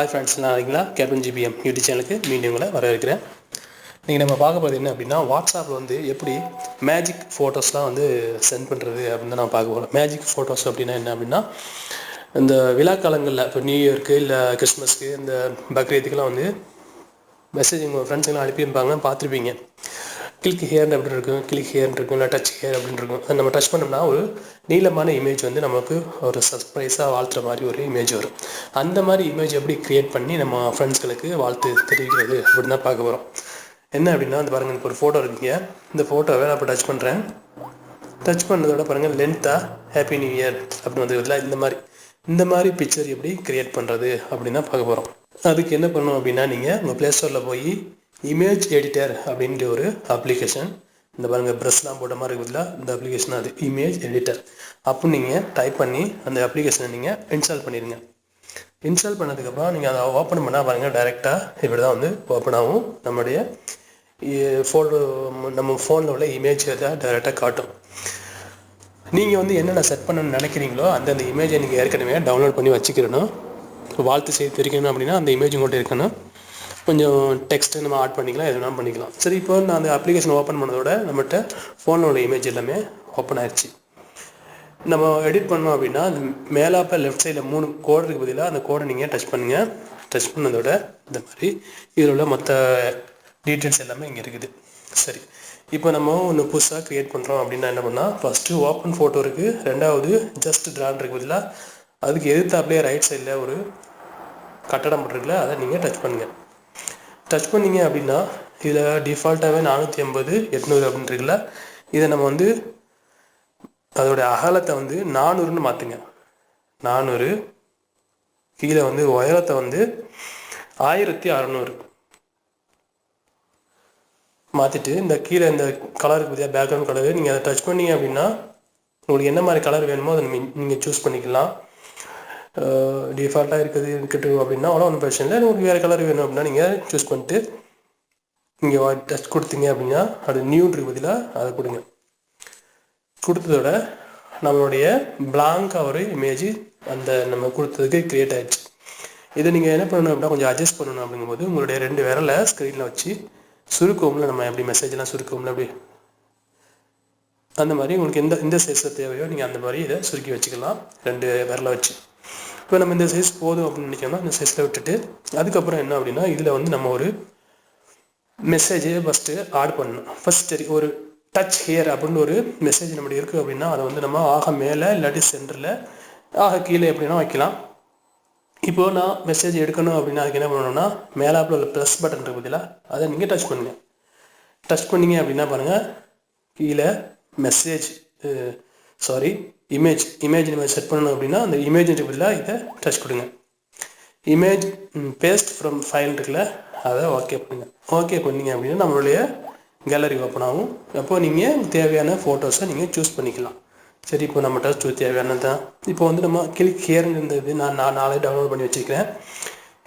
Hi friends நான் இருக்கீங்களா captain GBM YouTube சேனலுக்கு மீண்டும் உங்களை வரவேற்கிறேன். நீங்கள் நம்ம பார்க்க போகிறது என்ன அப்படின்னா வாட்ஸ்அப்பில் வந்து எப்படி மேஜிக் ஃபோட்டோஸ்லாம் வந்து சென்ட் பண்ணுறது அப்படின்னு தான் நான் பார்க்க போகிறோம் மேஜிக் ஃபோட்டோஸ் அப்படின்னா என்ன அப்படின்னா இந்த விழாக்காலங்களில் இப்போ நியூ இயர்க்கு இல்லை கிறிஸ்மஸ்க்கு இந்த பக்ரீத்துக்கெலாம் வந்து மெசேஜ் உங்கள் ஃப்ரெண்ட்ஸுங்களாம் அனுப்பியிருப்பாங்க பார்த்துருப்பீங்க. கிளிக் ஹேர்னு அப்படின்னு இருக்கும்? கிளிக் ஹேர்னு இருக்கும். இல்லை டச் ஹேர் அப்படின்னு இருக்கும். அதை நம்ம டச் பண்ணோம்னா ஒரு நீளமான இமேஜ் வந்து நமக்கு ஒரு சர்ப்ரைஸாக வாழ்த்துற மாதிரி ஒரு இமேஜ் வரும். அந்த மாதிரி இமேஜ் எப்படி க்ரியேட் பண்ணி நம்ம ஃப்ரெண்ட்ஸ்களுக்கு வாழ்த்து தெரிவிக்கிறது அப்படின்னு தான் பார்க்க போகிறோம் என்ன அப்படின்னா அந்த பாருங்கள் இப்போ ஒரு ஃபோட்டோ இருக்கீங்க இந்த ஃபோட்டோவை நான் இப்போ டச் பண்ணுறேன் டச் பண்ணதோட பாருங்கள் லென்த்தாக ஹாப்பி நியூ இயர் அப்படின்னு வந்து இந்த மாதிரி. இந்த மாதிரி பிக்சர் எப்படி க்ரியேட் பண்ணுறது அப்படின்னு தான் பார்க்க போகிறோம் அதுக்கு என்ன பண்ணணும் அப்படின்னா நீங்கள் உங்கள் ப்ளே ஸ்டோரில் போய் இமேஜ் எடிட்டர் அப்படின்ற ஒரு அப்ளிகேஷன் இந்த பாருங்கள் ப்ரெஷ்லாம் போட்ட மாதிரி இருக்குதுல இந்த அப்ளிகேஷன் அது இமேஜ் எடிட்டர் அப்போ நீங்கள் டைப் பண்ணி அந்த அப்ளிகேஷனை நீங்கள் இன்ஸ்டால் பண்ணிடுங்க இன்ஸ்டால் பண்ணதுக்கப்புறம் நீங்கள் அதை ஓப்பன் பண்ணால் பாருங்கள் டைரெக்டாக இப்படி தான் வந்து ஓப்பன் ஆகும். நம்முடைய ஃபோட்டோ நம்ம ஃபோனில் உள்ள இமேஜ் தான் டைரெக்டாக காட்டும். நீங்கள் வந்து என்னென்ன செட் பண்ணணும்னு நினைக்கிறீங்களோ அந்தந்த இமேஜை நீங்கள் ஏற்கனவே டவுன்லோட் பண்ணி வச்சுக்கிறணும் வாழ்த்து செய்து தெரிக்கணும் அப்படின்னா அந்த இமேஜ் உங்கள்கிட்ட இருக்கணும். கொஞ்சம் டெக்ஸ்ட்டு நம்ம ஆட் பண்ணிக்கலாம் எது வேணாலும் பண்ணிக்கலாம். சரி இப்போ நான் அந்த அப்ளிகேஷன் ஓப்பன் பண்ணதோட நம்மகிட்ட ஃபோனில் உள்ள இமேஜ் எல்லாமே ஓப்பன் ஆயிடுச்சு நம்ம எடிட் பண்ணோம் அப்படின்னா அந்த மேலாப்ப லெஃப்ட் சைடில் மூணு கோடு இருக்குது பதிலாக அந்த கோடை நீங்கள் டச் பண்ணுங்கள் டச் பண்ணதோட இந்த மாதிரி இதில் உள்ள மற்ற டீட்டெயில்ஸ் எல்லாமே இங்கே இருக்குது. சரி இப்போ நம்ம ஒன்று புதுசாக க்ரியேட் பண்ணுறோம் அப்படின்னா என்ன பண்ணால் ஃபஸ்ட்டு ஓப்பன் ஃபோட்டோ இருக்குது ரெண்டாவது ஜஸ்ட் ட்ரான் இருக்கு பதிலாக அதுக்கு எதிர்த்தாப்லேயே ரைட் சைடில் ஒரு கட்டடம் இருக்குல்ல அதை நீங்கள் டச் பண்ணுங்கள் டச் பண்ணீங்க அப்படின்னா இதில் டிஃபால்ட்டாகவே நானூற்றி ஐம்பது எட்நூறு அப்படின்னு இருக்குல்ல இதை நம்ம வந்து அதோடைய அகலத்தை வந்து நானூறுன்னு மாற்றுங்க நானூறு கீழே வந்து உயரத்தை வந்து ஆயிரத்தி அறநூறு. மாற்றிட்டு இந்த கீழே இந்த கலருக்கு பற்றியா பேக்ரவுண்ட் கலரு நீங்கள் அதை டச் பண்ணீங்க அப்படின்னா உங்களுக்கு என்ன மாதிரி கலர் வேணுமோ அதை நீங்கள் சூஸ் பண்ணிக்கலாம். டிஃபால்ட்டாக இருக்குது இருக்கட்டும் அப்படின்னா அவ்வளோ ஒன்றும் பிரச்சனை இல்லை. உங்களுக்கு வேறு கலர் வேணும் அப்படின்னா நீங்கள் சூஸ் பண்ணிட்டு இங்கே டச் கொடுத்தீங்க அப்படின்னா அது நியூன்றது பதிலாக அதை கொடுங்க. கொடுத்ததோட நம்மளுடைய பிளாங்காக ஒரு இமேஜ் அந்த நம்ம கொடுத்ததுக்கு க்ரியேட் ஆகிடுச்சு இதை நீங்கள் என்ன பண்ணணும் அப்படின்னா கொஞ்சம் அட்ஜஸ்ட் பண்ணணும் அப்படிங்கும்போது உங்களுடைய ரெண்டு விரலை ஸ்க்ரீனில் வச்சு சுருக்கோம்ல நம்ம எப்படி மெசேஜ்லாம் சுருக்கோம்ல அப்படி. அந்த மாதிரி உங்களுக்கு எந்த எந்த சைஸில் தேவையோ நீங்கள் அந்த மாதிரி இதை சுருக்கி வச்சுக்கலாம். ரெண்டு விரலை வச்சு. இப்போ நம்ம இந்த சைஸ் போதும் அப்படின்னு நினைச்சோம்னா இந்த சைஸில் விட்டுட்டு அதுக்கப்புறம் என்ன அப்படின்னா இதில் வந்து நம்ம ஒரு மெசேஜை ஃபஸ்ட்டு ஆட் பண்ணணும். ஃபஸ்ட் சரி ஒரு டச் ஹியர் அப்படின்னு ஒரு மெசேஜ் நம்மகிட்ட இருக்குது அப்படின்னா அதை வந்து நம்ம ஆக மேலே இல்லாட்டி சென்டரில் ஆக கீழே எப்படின்னா வைக்கலாம். இப்போ நான் மெசேஜ் எடுக்கணும் அப்படின்னா அதுக்கு என்ன பண்ணணும்னா மேலாப்பில் உள்ள ப்ளஸ் பட்டன் இருக்கு பதிலாக அதை நீங்கள் டச் பண்ணுங்கள் டச் பண்ணீங்க அப்படின்னா பாருங்கள் கீழே மெசேஜ் சாரி இமேஜ் இமேஜ் நம்ம செட் பண்ணணும் அப்படின்னா அந்த இமேஜ் பதிலாக இதை டச் கொடுங்க. இமேஜ் பேஸ்ட் ஃப்ரம் ஃபைல் இருக்குல்ல அதை ஓகே பண்ணுங்கள் ஓகே பண்ணீங்க அப்படின்னா நம்மளுடைய கேலரி ஓப்பன் ஆகும். அப்போ நீங்கள் தேவையான ஃபோட்டோஸை நீங்கள் சூஸ் பண்ணிக்கலாம். சரி இப்போ நம்ம டச் தேவையானது தான். இப்போ வந்து நம்ம கிளிக் ஹியர்ங்கிறது நான் நான் நாளே டவுன்லோட் பண்ணி வச்சுருக்கிறேன்.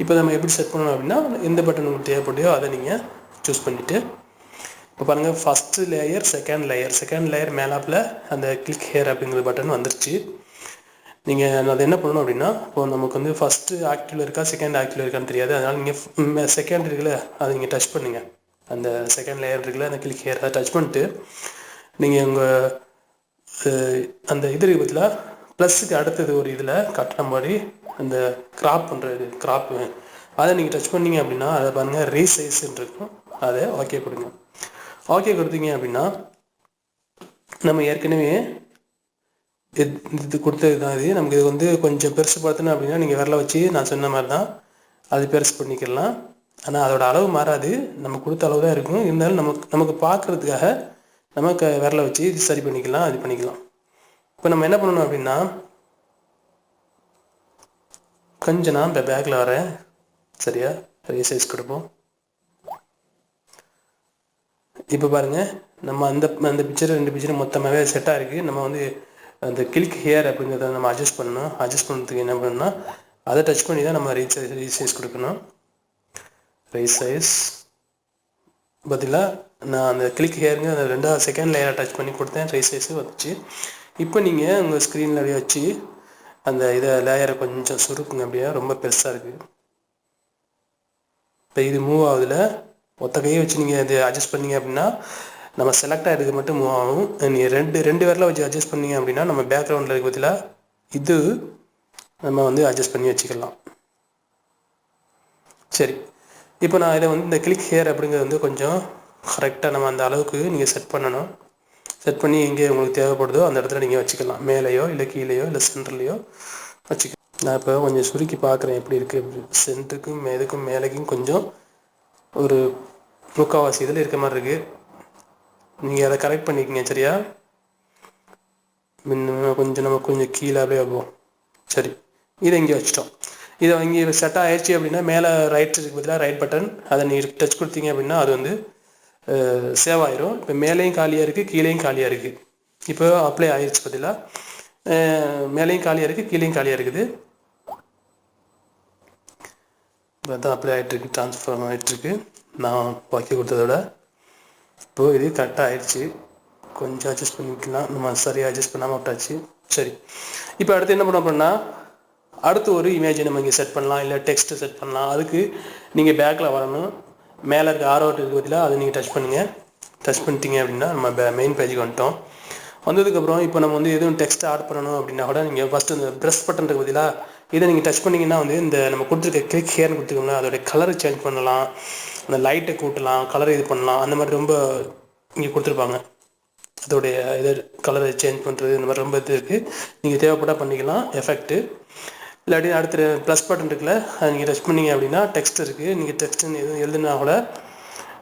இப்போ நம்ம எப்படி செட் பண்ணணும் அப்படின்னா எந்த பட்டன் உங்களுக்கு தேவைப்படையோ அதை நீங்கள் சூஸ் பண்ணிவிட்டு இப்போ பாருங்கள் first layer second layer second layer மேலாப்பில் அந்த கிளிக் ஹேர் அப்படிங்கிற பட்டன் வந்துருச்சு. நீங்கள் அதை என்ன பண்ணணும் அப்படின்னா இப்போ நமக்கு வந்து ஃபஸ்ட்டு ஆக்டிவில் இருக்கா செகண்ட் ஆக்டிவில் இருக்கான்னு தெரியாது. அதனால் நீங்கள் செகண்ட் இருக்குல்ல அதை நீங்கள் டச் பண்ணுங்கள் அந்த செகண்ட் லேயர் இருக்குல்ல அந்த கிளிக் ஹேர் அதை டச் பண்ணிட்டு நீங்கள் உங்கள் அந்த இது இருக்கு ப்ளஸ்ஸுக்கு அடுத்தது ஒரு இதில் கட்டுற மாதிரி அந்த கிராப் பண்ணுறது கிராப்பு அதை நீங்கள் டச் பண்ணீங்க அப்படின்னா அதை பாருங்கள் ரீசைஸ்ன்னு இருக்கும். அதை ஓகே கொடுங்க ஓகே கொடுத்தீங்க அப்படின்னா நம்ம ஏற்கனவே இது இது கொடுத்தது தான் இது. நமக்கு இது வந்து கொஞ்சம் பெருசு பார்த்தோன்னா அப்படின்னா நீங்கள் விரல வச்சு நான் சொன்ன மாதிரி தான் அது பெருசு பண்ணிக்கலாம். ஆனால் அதோட அளவு மாறாது. நம்ம கொடுத்த அளவு தான் இருக்கும். இருந்தாலும் நமக்கு நமக்கு பார்க்குறதுக்காக நமக்கு விரல வச்சு இது சரி பண்ணிக்கலாம் அது பண்ணிக்கலாம். இப்போ நம்ம என்ன பண்ணணும் அப்படின்னா கொஞ்சம் நான் இந்த பேக்கில் வரேன் சரியா? ரீசைஸ் கொடுப்போம். இப்போ பாருங்கள் நம்ம அந்த அந்த பிக்சர் ரெண்டு பிக்சர் மொத்தமாகவே செட்டாக இருக்குது நம்ம வந்து அந்த கிளிக் ஹேர் அப்படிங்கிறத நம்ம அட்ஜஸ்ட் பண்ணணும். அட்ஜஸ்ட் பண்ணுறதுக்கு என்ன பண்ணணும்னா அதை டச் பண்ணி தான் நம்ம ரீசைஸ் ரீசைஸ் கொடுக்கணும். ரீசைஸ் பதிலாக நான் அந்த கிளிக் ஹேருங்க அந்த ரெண்டாவது செகண்ட் லேயரை டச் பண்ணி கொடுத்தேன். ரீசைஸு வந்துச்சு. இப்போ நீங்கள் உங்கள் ஸ்க்ரீனில் அப்படியே வச்சு அந்த இதை லேயரை கொஞ்சம் சுருக்குங்க அப்படியே. ரொம்ப பெருசாக இருக்குது இப்போ இது மூவ் ஆகுதுல. ஒத்த கையை வச்சு நீங்கள் இது அட்ஜஸ்ட் பண்ணீங்க அப்படின்னா நம்ம செலக்ட் ஆகிருக்கு மட்டும் மூவ் ஆகும். நீங்கள் ரெண்டு ரெண்டு பேரில் வச்சு அட்ஜஸ்ட் பண்ணீங்க அப்படின்னா நம்ம பேக்ரவுண்டில் இருக்க பற்றியில் இது நம்ம வந்து அட்ஜஸ்ட் பண்ணி வச்சுக்கலாம். சரி. இப்போ நான் இதை வந்து இந்த கிளிக் ஹேர் அப்படிங்கிறது வந்து கொஞ்சம் கரெக்டாக நம்ம அந்த அளவுக்கு நீங்கள் செட் பண்ணணும். செட் பண்ணி எங்கே உங்களுக்கு தேவைப்படுதோ அந்த இடத்துல நீங்கள் வச்சுக்கலாம். மேலேயோ இல்லை கீழேயோ இல்லை சென்டர்லேயோ வச்சுக்கலாம். நான் இப்போ கொஞ்சம் சுருக்கி பார்க்குறேன் எப்படி இருக்குது சென்டருக்கும் மேதுக்கும் மேலேக்கும் கொஞ்சம் ஒரு முக்கால்வாசி இதில் இருக்க மாதிரி இருக்குது நீங்கள் அதை கரெக்ட் பண்ணிக்கங்க சரியா? முன்ன கொஞ்சம் நம்ம கொஞ்சம் கீழே அப்படியே வைப்போம். சரி. இதை இங்கே வச்சிட்டோம். இதை இங்கே செட் ஆயிடுச்சு அப்படின்னா மேலே ரைட் இருக்கு பதிலாக ரைட் பட்டன் அதை நீங்கள் டச் கொடுத்தீங்க அப்படின்னா அது வந்து சேவ் ஆயிரும். இப்போ மேலேயும் காலியாக இருக்குது கீழேயும் காலியாக இருக்குது இப்போ அப்ளை ஆயிடுச்சு பதிலாக மேலேயும் காலியாக இருக்குது கீழேயும் காலியாக இருக்குது. இப்போ தான் அப்ளை ஆகிட்டுருக்கு ட்ரான்ஸ்ஃபார்ம் ஆகிட்டுருக்கு நான் பாக்கி கொடுத்ததோட இப்போது இது கரெக்டாக ஆயிடுச்சு. கொஞ்சம் அட்ஜஸ்ட் பண்ணிக்கலாம். நம்ம சரியாக அட்ஜஸ்ட் பண்ணாமல் விட்டாச்சு. சரி. இப்போ அடுத்து என்ன பண்ண அப்படின்னா அடுத்து ஒரு இமேஜை நம்ம இங்கே செட் பண்ணலாம் இல்லை டெக்ஸ்ட்டு செட் பண்ணலாம். அதுக்கு நீங்கள் பேக்கில் வரணும். மேலே இருக்க ஆரோ இருக்கு பதிலாக அதை நீங்கள் டச் பண்ணுங்கள் டச் பண்ணிட்டீங்க அப்படின்னா நம்ம மெயின் பேஜுக்கு வந்துட்டோம். வந்ததுக்கப்புறம் இப்போ நம்ம வந்து எதுவும் டெக்ஸ்ட் ஆட் பண்ணணும் அப்படின்னா கூட நீங்கள் ஃபஸ்ட்டு இந்த ப்ரெஸ் பட்டன் இருக்கு பதிலாக இதை நீங்கள் டச் பண்ணிங்கன்னா வந்து இந்த நம்ம கொடுத்துருக்க கிளிக் ஹேர்னு கொடுத்துருக்கோம்ல அதோடைய கலரை சேஞ்ச் பண்ணலாம். அந்த லைட்டை கூட்டலாம் கலரை இது பண்ணலாம். அந்த மாதிரி ரொம்ப இங்கே கொடுத்துருப்பாங்க. அதோடைய இது கலரை சேஞ்ச் பண்ணுறது இந்த மாதிரி ரொம்ப இது இருக்குது நீங்கள் தேவைப்பட்டால் பண்ணிக்கலாம் எஃபெக்ட்டு இல்லாட்டி அடுத்த ப்ளஸ் பட்டன் இருக்குல்ல அதை நீங்கள் டச் பண்ணீங்க அப்படின்னா டெக்ஸ்ட் இருக்குது நீங்கள் டெக்ஸ்ட் எதுவும் எழுதுனா கூட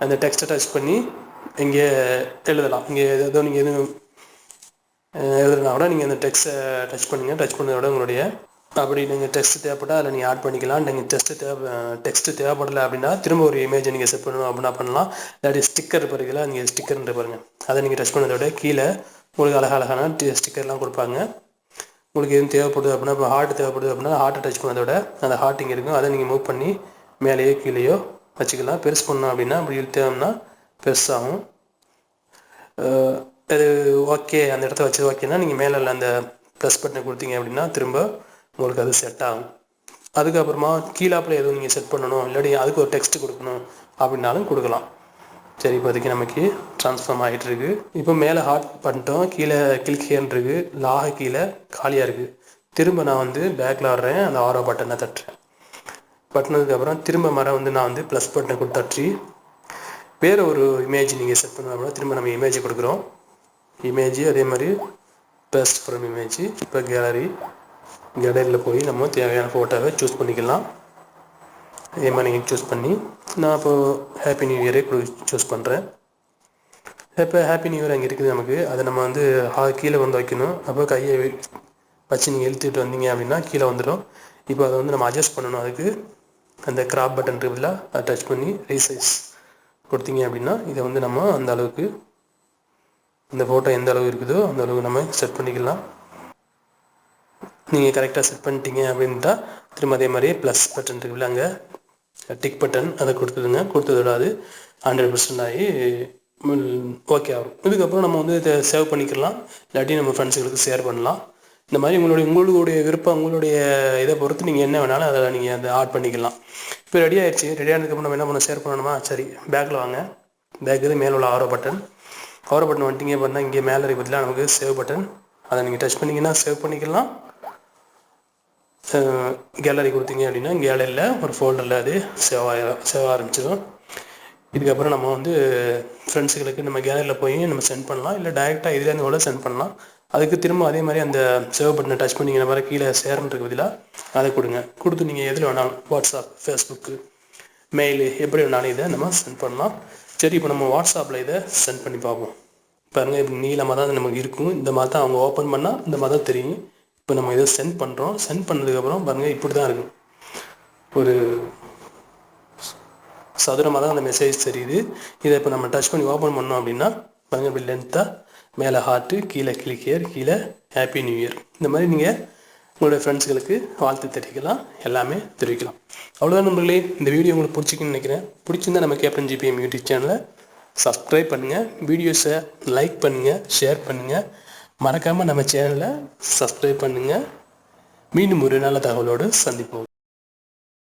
அந்த டெக்ஸ்ட்டை டச் பண்ணி இங்கே எழுதலாம். இங்கே ஏதோ நீங்கள் எதுவும் எழுதுனா கூட நீங்கள் அந்த டெக்ஸ்ட்டை டச் பண்ணுங்கள் டச் பண்ணதோட உங்களுடைய அப்படி நீங்கள் டெக்ஸ்ட் தேவைப்பட்டால் அதில் நீங்கள் ஆட் பண்ணிக்கலாம். நீங்கள் டெஸ்ட்டு தேவை டெக்ஸ்ட்டு தேவைப்படலை அப்படின்னா திரும்ப ஒரு இமேஜை நீங்கள் செட் பண்ணணும் அப்படின்னா பண்ணலாம். இல்லாட்டி ஸ்டிக்கர் பாருங்களா நீங்கள் ஸ்டிக்கர்ன்ற பாருங்கள் அதை நீங்கள் டச் பண்ணதோட கீழே உங்களுக்கு அழகழகான ஸ்டிக்கர்லாம் கொடுப்பாங்க. உங்களுக்கு எதுவும் தேவைப்படுது அப்படின்னா இப்போ ஹார்ட் தேவைப்படுது அப்படின்னா ஹார்ட்டை டச் பண்ணதோட அந்த ஹார்ட் இங்கே இருக்கும். அதை நீங்கள் மூவ் பண்ணி மேலேயோ கீழேயோ வச்சுக்கலாம். பெருசு பண்ணோம் அப்படின்னா அப்படி தேவைன்னா பெருசாகும். அது ஓகே அந்த இடத்த வச்சு ஓகேன்னா நீங்கள் மேலே அந்த ப்ளஸ் பட்டனை கொடுத்தீங்க அப்படின்னா திரும்ப உங்களுக்கு அது செட் ஆகும். அதுக்கப்புறமா கீழாப்பில் எதுவும் நீங்கள் செட் பண்ணணும். இல்லாட்டி அதுக்கு ஒரு டெக்ஸ்ட் கொடுக்கணும் அப்படின்னாலும் கொடுக்கலாம். சரி இப்போதைக்கு நமக்கு ட்ரான்ஸ்ஃபார்ம் ஆகிட்டு இருக்கு. இப்போ மேலே ஹார்ட் பண்ணிட்டோம். கீழே கிளிக்கேன் இருக்கு. லாக கீழே காலியாக இருக்குது திரும்ப நான் வந்து பேக்கில் வர்றேன். அந்த ஆரோ பட்டனை தட்டுறேன். பட்டினதுக்கப்புறம் திரும்ப மரம் வந்து நான் வந்து ப்ளஸ் பட்டனை கொடுத்து தட்டி வேறு ஒரு இமேஜ் நீங்கள் செட் பண்ண அப்படின்னா திரும்ப நம்ம இமேஜ் கொடுக்குறோம். இமேஜ் அதே மாதிரி பெஸ்ட் ஃப்ரம் இமேஜ் இப்போ கேலரி கேலரியில் போய் நம்ம தேவையான ஃபோட்டோவை சூஸ் பண்ணிக்கலாம். இதே மாதிரி நீங்கள் சூஸ் பண்ணி நான் இப்போது ஹாப்பி நியூ இயரே சூஸ் பண்ணுறேன் இப்போ ஹாப்பி நியூ இயர் அங்கே இருக்குது நமக்கு. அதை நம்ம வந்து கீழே வந்து வைக்கணும். அப்போ கையை வச்சு நீங்கள் இழுத்துட்டு வந்தீங்க அப்படின்னா கீழே வந்துடும். இப்போ அதை வந்து நம்ம அட்ஜஸ்ட் பண்ணணும். அதுக்கு அந்த கிராப் பட்டன் இருக்குல்ல அதை டச் பண்ணி ரீசைஸ் கொடுத்தீங்க அப்படின்னா இதை வந்து நம்ம அந்த அளவுக்கு இந்த ஃபோட்டோ எந்த அளவு இருக்குதோ அந்த அளவுக்கு நம்ம செட் பண்ணிக்கலாம். நீங்கள் கரெக்டாக செட் பண்ணிட்டீங்க அப்படின்ட்டா திரும்ப அதே மாதிரியே ப்ளஸ் பட்டன் இருக்குல்ல அங்கே டிக் பட்டன் அதை கொடுத்துடுங்க. கொடுத்ததோட அது ஹண்ட்ரட் பர்சன்ட் ஆகி ஓகே ஆகும். இதுக்கப்புறம் நம்ம வந்து இதை சேவ் பண்ணிக்கலாம். இல்லாட்டி நம்ம ஃப்ரெண்ட்ஸுங்களுக்கு ஷேர் பண்ணலாம். இந்த மாதிரி உங்களுடைய உங்களுடைய விருப்பம் உங்களுடைய இதை பொறுத்து நீங்கள் என்ன வேணாலும் அதை நீங்கள் அதை ஆட் பண்ணிக்கலாம். இப்போ ரெடி ஆயிடுச்சு. ரெடி ஆனதுக்கப்புறம் நம்ம என்ன பண்ண ஷேர் பண்ணணுமா? சரி பேக்கில் வாங்க. பேக் இது மேலே உள்ள ஆரோ பட்டன் ஆரோ பட்டன் வந்துட்டீங்க அப்படின்னா இங்கே மேலே இருக்கிறதுல நமக்கு சேவ் பட்டன் அதை நீங்கள் டச் பண்ணிங்கன்னா சேவ் பண்ணிக்கலாம். கேலரி கொடுத்தீங்க அப்படின்னா கேலரியில் ஒரு ஃபோல்டரில் அது சேவ் ஆக சேவ் ஆரம்பிச்சிடும் இதுக்கப்புறம் நம்ம வந்து ஃப்ரெண்ட்ஸுகளுக்கு நம்ம கேலரியில் போய் நம்ம சென்ட் பண்ணலாம். இல்லை டேரெக்டாக இதுலேருந்து கூட சென்ட் பண்ணலாம். அதுக்கு திரும்ப அதே மாதிரி அந்த சேவ் பட்டனை டச் பண்ணிங்கிற மாதிரி கீழே ஷேர்ன்றதுக்கு பதிலாக அதை கொடுங்க. கொடுத்து நீங்கள் எதில் வேணாலும் வாட்ஸ்அப் ஃபேஸ்புக்கு மெயிலு எப்படி வேணாலும் இதை நம்ம சென்ட் பண்ணலாம். சரி இப்போ நம்ம வாட்ஸ்அப்பில் இதை சென்ட் பண்ணி பார்ப்போம். பாருங்கள் இப்படி நீளமாக தான் நமக்கு இருக்கும். இந்த மாதிரி தான் அவங்க ஓப்பன் பண்ணால் இந்த மாதிரி தான் தெரியும். இப்போ நம்ம இதை சென்ட் பண்ணுறோம் சென்ட் பண்ணதுக்கப்புறம் பாருங்கள் இப்படி தான் இருக்கும் ஒரு சதுரமாக தான் அந்த மெசேஜ் தெரியுது. இதை இப்போ நம்ம டச் பண்ணி ஓப்பன் பண்ணோம் அப்படின்னா பாருங்கள் இப்படி லென்த்தாக மேலே ஹார்ட்டு கீழே கிளிக் இயர் கீழே ஹாப்பி நியூ இயர் இந்த மாதிரி நீங்கள் உங்களுடைய ஃப்ரெண்ட்ஸுகளுக்கு வாழ்த்து தெரிவிக்கலாம். எல்லாமே தெரிவிக்கலாம். அவ்வளோதான் நண்பர்களே. இந்த வீடியோ உங்களுக்கு பிடிச்சிக்குன்னு நினைக்கிறேன். பிடிச்சிருந்தா நம்ம கேப்டன் ஜிபிஎம் யூடியூப் சேனலை சப்ஸ்கிரைப் பண்ணுங்கள் வீடியோஸை லைக் பண்ணுங்கள் ஷேர் பண்ணுங்கள் மறக்காமல் நம்ம சேனலை சப்ஸ்கிரைப் பண்ணுங்கள் மீண்டும் ஒரு நல்ல தகவலோடு சந்திப்போம்.